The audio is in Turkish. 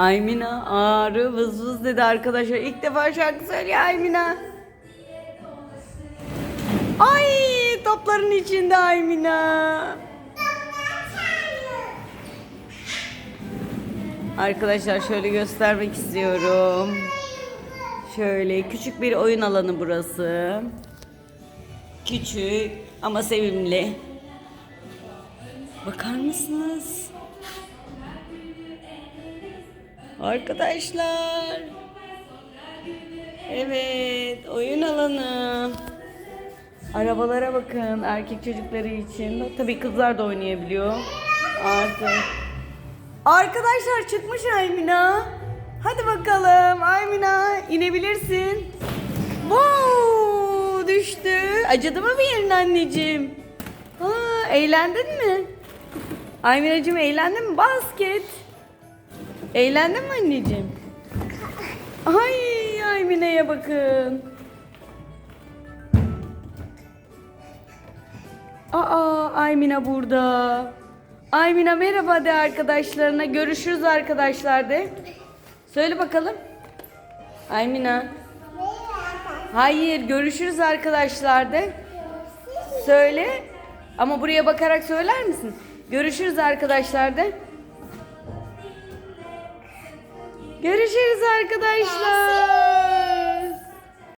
Aymina ağrı vız vız dedi arkadaşlar. İlk defa şarkı söylüyor Aymina. Ay topların içinde Aymina. Arkadaşlar şöyle göstermek istiyorum. Şöyle küçük bir oyun alanı burası. Küçük ama sevimli. Bakar mısınız? Arkadaşlar. Evet, oyun alanı. Arabalara bakın erkek çocukları için. Tabii kızlar da oynayabiliyor. Artık. Arkadaşlar çıkmış Aymina. Hadi bakalım Aymina inebilirsin. Wow, düştü. Acıdı mı bir yerin anneciğim? Aa, eğlendin mi? Ayminacığım eğlendin mi? Basket. Eğlendin mi anneciğim? Ay Aymine'ye bakın. Aa Aymina burada. Aymina merhaba de arkadaşlarına. Görüşürüz arkadaşlar de. Söyle bakalım. Aymina. Hayır görüşürüz arkadaşlar de. Söyle. Ama buraya bakarak söyler misin? Görüşürüz arkadaşlar de. Görüşürüz arkadaşlar.